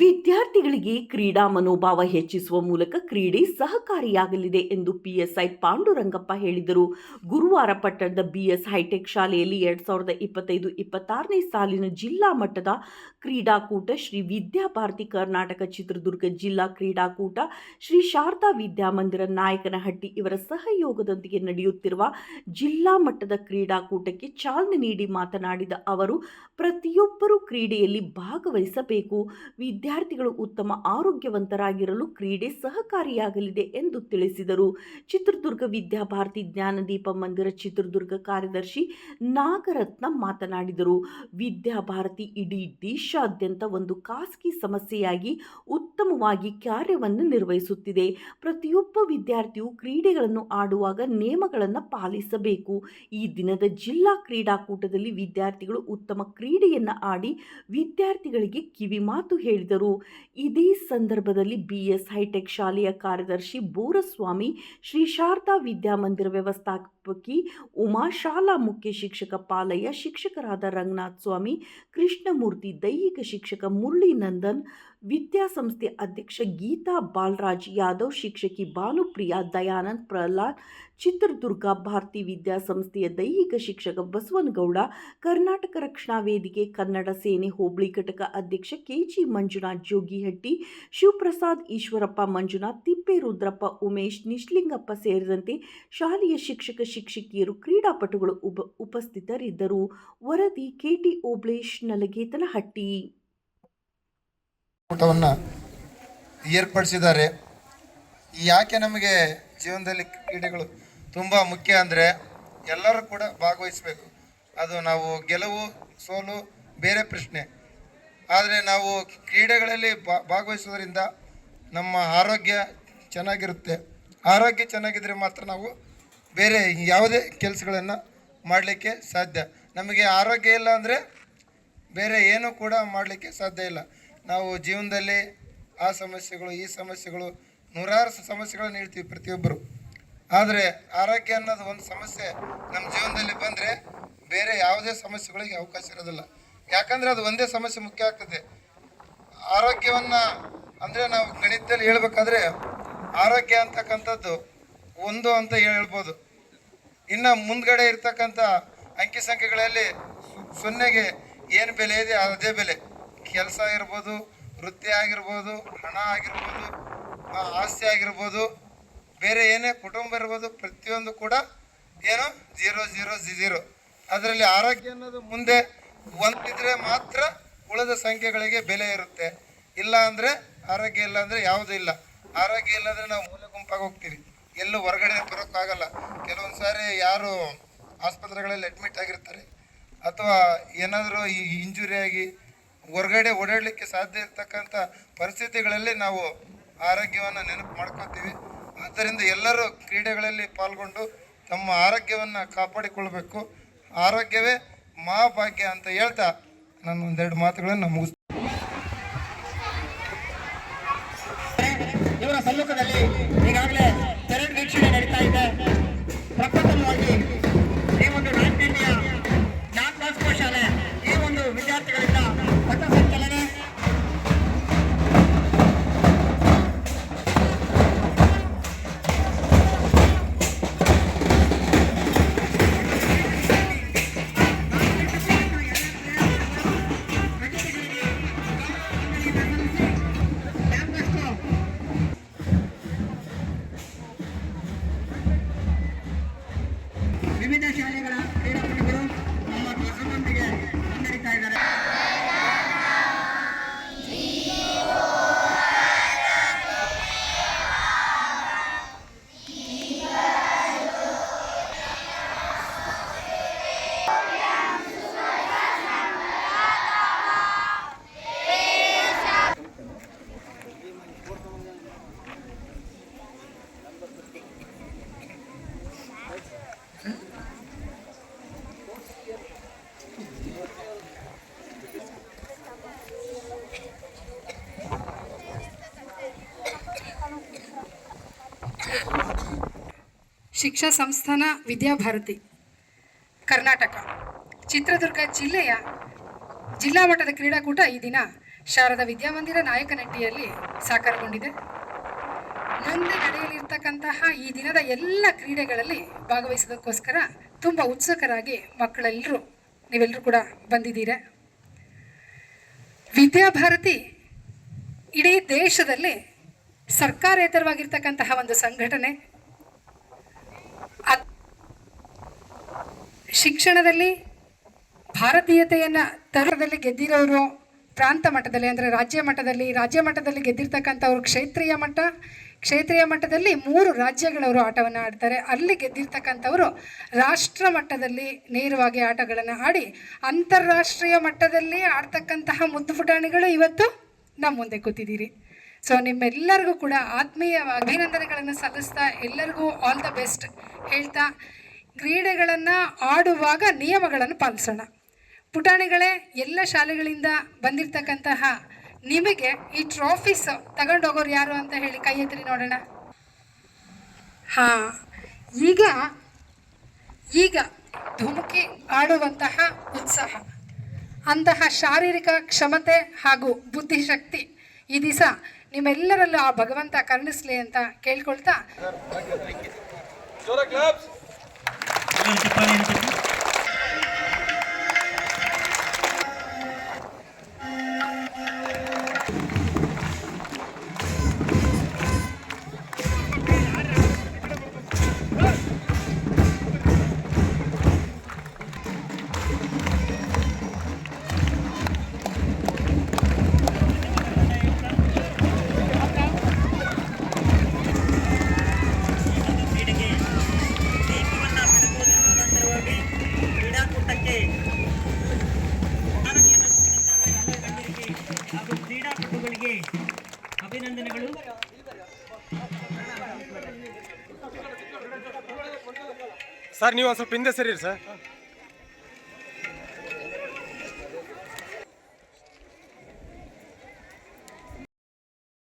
ವಿದ್ಯಾರ್ಥಿಗಳಿಗೆ ಕ್ರೀಡಾ ಮನೋಭಾವ ಹೆಚ್ಚಿಸುವ ಮೂಲಕ ಕ್ರೀಡೆ ಸಹಕಾರಿಯಾಗಲಿದೆ ಎಂದು ಪಿಎಸ್ಐ ಪಾಂಡುರಂಗಪ್ಪ ಹೇಳಿದರು. ಗುರುವಾರ ಪಟ್ಟಣದ ಬಿಎಸ್ ಹೈಟೆಕ್ ಶಾಲೆಯಲ್ಲಿ ಎರಡ್ ಸಾವಿರದ ಇಪ್ಪತ್ತೈದು ಇಪ್ಪತ್ತಾರನೇ ಸಾಲಿನ ಜಿಲ್ಲಾ ಮಟ್ಟದ ಕ್ರೀಡಾಕೂಟ ಶ್ರೀ ವಿದ್ಯಾಭಾರತಿ ಕರ್ನಾಟಕ ಚಿತ್ರದುರ್ಗ ಜಿಲ್ಲಾ ಕ್ರೀಡಾಕೂಟ ಶ್ರೀ ಶಾರದಾ ವಿದ್ಯಾಮಂದಿರ ನಾಯಕನಹಟ್ಟಿ ಇವರ ಸಹಯೋಗದೊಂದಿಗೆ ನಡೆಯುತ್ತಿರುವ ಜಿಲ್ಲಾ ಮಟ್ಟದ ಕ್ರೀಡಾಕೂಟಕ್ಕೆ ಚಾಲನೆ ನೀಡಿ ಮಾತನಾಡಿದ ಅವರು, ಪ್ರತಿಯೊಬ್ಬರೂ ಕ್ರೀಡೆಯಲ್ಲಿ ಭಾಗವಹಿಸಬೇಕು. ವಿದ್ಯಾರ್ಥಿಗಳು ಉತ್ತಮ ಆರೋಗ್ಯವಂತರಾಗಿರಲು ಕ್ರೀಡೆ ಸಹಕಾರಿಯಾಗಲಿದೆ ಎಂದು ತಿಳಿಸಿದರು. ಚಿತ್ರದುರ್ಗ ವಿದ್ಯಾಭಾರತಿ ಜ್ಞಾನದೀಪ ಮಂದಿರ ಚಿತ್ರದುರ್ಗ ಕಾರ್ಯದರ್ಶಿ ನಾಗರತ್ನ ಮಾತನಾಡಿದರು. ವಿದ್ಯಾಭಾರತಿ ಇಡೀ ದೇಶಾದ್ಯಂತ ಒಂದು ಖಾಸಗಿ ಸಮಸ್ಯೆಯಾಗಿ ಉತ್ತಮವಾಗಿ ಕಾರ್ಯವನ್ನು ನಿರ್ವಹಿಸುತ್ತಿದೆ. ಪ್ರತಿಯೊಬ್ಬ ವಿದ್ಯಾರ್ಥಿಯು ಕ್ರೀಡೆಗಳನ್ನು ಆಡುವಾಗ ನಿಯಮಗಳನ್ನು ಪಾಲಿಸಬೇಕು. ಈ ದಿನದ ಜಿಲ್ಲಾ ಕ್ರೀಡಾಕೂಟದಲ್ಲಿ ವಿದ್ಯಾರ್ಥಿಗಳು ಉತ್ತಮ ಕ್ರೀಡೆಯನ್ನು ಆಡಿ ವಿದ್ಯಾರ್ಥಿಗಳಿಗೆ ಕಿವಿಮಾತು ಹೇಳಿದರು. ಇದೇ ಸಂದರ್ಭದಲ್ಲಿ ಬಿಎಸ್ ಹೈಟೆಕ್ ಶಾಲೆಯ ಕಾರ್ಯದರ್ಶಿ ಬೋರಸ್ವಾಮಿ ಶ್ರೀ ಶಾರದಾ ವಿದ್ಯಾಮಂದಿರ ವ್ಯವಸ್ಥಾಪಕಿ ಉಮಾ ಶಾಲಾ ಮುಖ್ಯ ಶಿಕ್ಷಕ ಪಾಲಯ್ಯ, ಶಿಕ್ಷಕರಾದ ರಂಗನಾಥ್ ಸ್ವಾಮಿ, ಕೃಷ್ಣಮೂರ್ತಿ ದೈಹಿಕ ಶಿಕ್ಷಕ ಮುರಳಿ ನಂದನ್, ವಿದ್ಯಾಸಂಸ್ಥೆ ಅಧ್ಯಕ್ಷ ಗೀತಾ ಬಾಲರಾಜ್ ಯಾದವ್, ಶಿಕ್ಷಕಿ ಭಾನುಪ್ರಿಯಾ ದಯಾನಂದ್ ಪ್ರಹ್ಲಾದ್, ಚಿತ್ರದುರ್ಗ ಭಾರತಿ ವಿದ್ಯಾಸಂಸ್ಥೆಯ ದೈಹಿಕ ಶಿಕ್ಷಕ ಬಸವನಗೌಡ, ಕರ್ನಾಟಕ ರಕ್ಷಣಾ ವೇದಿಕೆ ಕನ್ನಡ ಸೇನೆ ಹೋಬಳಿ ಘಟಕ ಅಧ್ಯಕ್ಷ ಕೆಜಿ ಮಂಜುನಾಥ್ ಜೋಗಿಹಟ್ಟಿ ಶಿವಪ್ರಸಾದ್ ಈಶ್ವರಪ್ಪ ಮಂಜುನಾಥ್, ತಿಪ್ಪೇರುದ್ರಪ್ಪ ಉಮೇಶ್, ನಿಶ್ಲಿಂಗಪ್ಪ ಸೇರಿದಂತೆ ಶಾಲೆಯ ಶಿಕ್ಷಕ ಶಿಕ್ಷಕಿಯರು ಕ್ರೀಡಾಪಟುಗಳು ಉಪ, ಉಪಸ್ಥಿತರಿದ್ದರು. ವರದಿ ಕೆಟಿ ಓಬ್ಳೇಶ್ ನಲಗೇತನಹಟ್ಟಿ ಊಟವನ್ನು ಏರ್ಪಡಿಸಿದ್ದಾರೆ. ಯಾಕೆ ನಮಗೆ ಜೀವನದಲ್ಲಿ ಕ್ರೀಡೆಗಳು ತುಂಬ ಮುಖ್ಯ ಅಂದರೆ ಎಲ್ಲರೂ ಕೂಡ ಭಾಗವಹಿಸಬೇಕು. ಅದು ನಾವು ಗೆಲುವು, ಸೋಲು, ಬೇರೆ ಪ್ರಶ್ನೆ. ಆದರೆ ನಾವು ಕ್ರೀಡೆಗಳಲ್ಲಿ ಭಾಗವಹಿಸೋದ್ರಿಂದ ನಮ್ಮ ಆರೋಗ್ಯ ಚೆನ್ನಾಗಿರುತ್ತೆ. ಆರೋಗ್ಯ ಚೆನ್ನಾಗಿದ್ದರೆ ಮಾತ್ರ ನಾವು ಬೇರೆ ಯಾವುದೇ ಕೆಲಸಗಳನ್ನು ಮಾಡಲಿಕ್ಕೆ ಸಾಧ್ಯ. ನಮಗೆ ಆರೋಗ್ಯ ಇಲ್ಲ ಅಂದರೆ ಬೇರೆ ಏನೂ ಕೂಡ ಮಾಡಲಿಕ್ಕೆ ಸಾಧ್ಯ ಇಲ್ಲ. ನಾವು ಜೀವನದಲ್ಲಿ ಆ ಸಮಸ್ಯೆಗಳು, ಈ ಸಮಸ್ಯೆಗಳು, ನೂರಾರು ಸಮಸ್ಯೆಗಳನ್ನು ಹೇಳ್ತೀವಿ ಪ್ರತಿಯೊಬ್ಬರು. ಆದರೆ ಆರೋಗ್ಯ ಅನ್ನೋದು ಒಂದು ಸಮಸ್ಯೆ ನಮ್ಮ ಜೀವನದಲ್ಲಿ ಬಂದರೆ ಬೇರೆ ಯಾವುದೇ ಸಮಸ್ಯೆಗಳಿಗೆ ಅವಕಾಶ ಇರೋದಿಲ್ಲ. ಯಾಕಂದರೆ ಅದು ಒಂದೇ ಸಮಸ್ಯೆ ಮುಖ್ಯ ಆಗ್ತದೆ. ಆರೋಗ್ಯವನ್ನು ಅಂದರೆ ನಾವು ಗಣಿತದಲ್ಲಿ ಹೇಳ್ಬೇಕಾದ್ರೆ ಆರೋಗ್ಯ ಅಂತಕ್ಕಂಥದ್ದು ಒಂದು ಅಂತ ಹೇಳ್ಬೋದು. ಇನ್ನು ಮುಂದ್ಗಡೆ ಇರ್ತಕ್ಕಂಥ ಅಂಕಿ ಸಂಖ್ಯೆಗಳಲ್ಲಿ ಸೊನ್ನೆಗೆ ಏನು ಬೆಲೆ ಇದೆ? ಅದೇ ಬೆಲೆ. ಕೆಲಸ ಇರ್ಬೋದು ವೃತ್ತಿ ಆಗಿರ್ಬೋದು, ಹಣ ಆಗಿರ್ಬೋದು ಆಸ್ತಿ ಆಗಿರ್ಬೋದು, ಬೇರೆ ಏನೇ ಕುಟುಂಬ ಇರ್ಬೋದು, ಪ್ರತಿಯೊಂದು ಕೂಡ ಏನು? Zero zero zero. ಅದರಲ್ಲಿ ಆರೋಗ್ಯ ಅನ್ನೋದು ಮುಂದೆ ಒಂದಿದ್ರೆ ಮಾತ್ರ ಉಳಿದ ಸಂಖ್ಯೆಗಳಿಗೆ ಬೆಲೆ ಇರುತ್ತೆ. ಇಲ್ಲ ಅಂದರೆ ಆರೋಗ್ಯ ಇಲ್ಲ ಅಂದರೆ ಯಾವುದೂ ಇಲ್ಲ. ಆರೋಗ್ಯ ಇಲ್ಲಾಂದರೆ ನಾವು ಮೂಲೆ ಗುಂಪಾಗಿ ಹೋಗ್ತೀವಿ. ಎಲ್ಲೂ ಹೊರಗಡೆ ಬರೋಕ್ಕಾಗಲ್ಲ. ಕೆಲವೊಂದು ಸಾರಿ ಯಾರು ಆಸ್ಪತ್ರೆಗಳಲ್ಲಿ ಅಡ್ಮಿಟ್ ಆಗಿರ್ತಾರೆ. ಅಥವಾ ಏನಾದರೂ ಈ ಇಂಜುರಿ ಆಗಿ ಹೊರಗಡೆ ಓಡಾಡಲಿಕ್ಕೆ ಸಾಧ್ಯ ಇರ್ತಕ್ಕಂಥ ಪರಿಸ್ಥಿತಿಗಳಲ್ಲಿ ನಾವು ಆರೋಗ್ಯವನ್ನು ನೆನಪು ಮಾಡ್ಕೋತೀವಿ. ಆದ್ದರಿಂದ ಎಲ್ಲರೂ ಕ್ರೀಡೆಗಳಲ್ಲಿ ಪಾಲ್ಗೊಂಡು ತಮ್ಮ ಆರೋಗ್ಯವನ್ನು ಕಾಪಾಡಿಕೊಳ್ಬೇಕು. ಆರೋಗ್ಯವೇ ಮಹಾಭಾಗ್ಯ ಅಂತ ಹೇಳ್ತಾ ನಾನು ಒಂದೆರಡು ಮಾತುಗಳನ್ನು ಮುಗಿಸ್ ಇವರ ಸಮ್ಮುಖದಲ್ಲಿ ಈಗಾಗಲೇ ಇದೆ. ಪ್ರಪ್ರಥಮವಾಗಿ ಶಿಕ್ಷಾ ಸಂಸ್ಥಾನ ವಿದ್ಯಾಭಾರತಿ, ಕರ್ನಾಟಕ. ಚಿತ್ರದುರ್ಗ ಜಿಲ್ಲೆಯ ಜಿಲ್ಲಾ ಮಟ್ಟದ ಕ್ರೀಡಾಕೂಟ ಈ ದಿನ ಶಾರದಾ ವಿದ್ಯಾಮಂದಿರ ನಾಯಕನಟ್ಟಿಯಲ್ಲಿ ಸಾಕಾರಗೊಂಡಿದೆ. ಮುಂದೆ ನಡೆಯಲಿರ್ತಕ್ಕಂತಹ ಈ ದಿನದ ಎಲ್ಲ ಕ್ರೀಡೆಗಳಲ್ಲಿ ಭಾಗವಹಿಸೋದಕ್ಕೋಸ್ಕರ ತುಂಬ ಉತ್ಸುಕರಾಗಿ ಮಕ್ಕಳೆಲ್ಲರೂ ನೀವೆಲ್ಲರೂ ಕೂಡ ಬಂದಿದ್ದೀರಾ? ವಿದ್ಯಾಭಾರತಿ ಇಡೀ ದೇಶದಲ್ಲಿ ಸರ್ಕಾರೇತರವಾಗಿರ್ತಕ್ಕಂತಹ ಒಂದು ಸಂಘಟನೆ ಅದ್- ಶಿಕ್ಷಣದಲ್ಲಿ ಭಾರತೀಯತೆಯನ್ನು ತರದಲ್ಲಿ ಗೆದ್ದಿರೋರು ಪ್ರಾಂತ ಮಟ್ಟದಲ್ಲಿ ಅಂದರೆ ರಾಜ್ಯ ಮಟ್ಟದಲ್ಲಿ ರಾಜ್ಯ ಮಟ್ಟದಲ್ಲಿ ಗೆದ್ದಿರ್ತಕ್ಕಂಥವ್ರು ಕ್ಷೇತ್ರೀಯ ಮಟ್ಟ, ಕ್ಷೇತ್ರೀಯ ಮಟ್ಟದಲ್ಲಿ ಮೂರು ರಾಜ್ಯಗಳವರು ಆಟವನ್ನು ಆಡ್ತಾರೆ. ಅಲ್ಲಿ ಗೆದ್ದಿರ್ತಕ್ಕಂಥವರು ರಾಷ್ಟ್ರ ಮಟ್ಟದಲ್ಲಿ ನೇರವಾಗಿ ಆಟಗಳನ್ನು ಆಡಿ ಅಂತಾರಾಷ್ಟ್ರೀಯ ಮಟ್ಟದಲ್ಲಿ ಆಡ್ತಕ್ಕಂತಹ ಮುದ್ದು ಪುಟಾಣಿಗಳು ಇವತ್ತು ನಮ್ಮ ಮುಂದೆ ಕೂತಿದ್ದೀರಿ. ಸೊ ನಿಮ್ಮೆಲ್ಲರಿಗೂ ಕೂಡ ಆತ್ಮೀಯ ಅಭಿನಂದನೆಗಳನ್ನು ಸಲ್ಲಿಸ್ತಾ ಎಲ್ಲರಿಗೂ ಆಲ್ ದ ಬೆಸ್ಟ್ ಹೇಳ್ತಾ ಕ್ರೀಡೆಗಳನ್ನು ಆಡುವಾಗ ನಿಯಮಗಳನ್ನು ಪಾಲಿಸೋಣ. ಪುಟಾಣಿಗಳೇ, ಎಲ್ಲ ಶಾಲೆಗಳಿಂದ ಬಂದಿರತಕ್ಕಂತಹ ನಿಮಗೆ ಈ ಟ್ರಾಫೀಸ್ ತಗೊಂಡೋಗೋರು ಯಾರು ಅಂತ ಹೇಳಿ ಕೈ ಎತ್ತಿರಿ ನೋಡೋಣ. ಹಾಂ, ಈಗ ಈಗ ಧುಮುಕಿ ಆಡುವಂತಹ ಉತ್ಸಾಹ. ಅಂತಹ ಶಾರೀರಿಕ ಕ್ಷಮತೆ ಹಾಗೂ ಬುದ್ಧಿಶಕ್ತಿ ಈ ದಿವಸ ನಿಮ್ಮೆಲ್ಲರಲ್ಲೂ ಆ ಭಗವಂತ ಕರುಣಿಸ್ಲಿ ಅಂತ ಕೇಳ್ಕೊಳ್ತಾ transparente. ಸರ್ ನೀವು ಒಂದು ಸ್ವಲ್ಪ ಹಿಂದೆ ಸರಿ ಸರ್.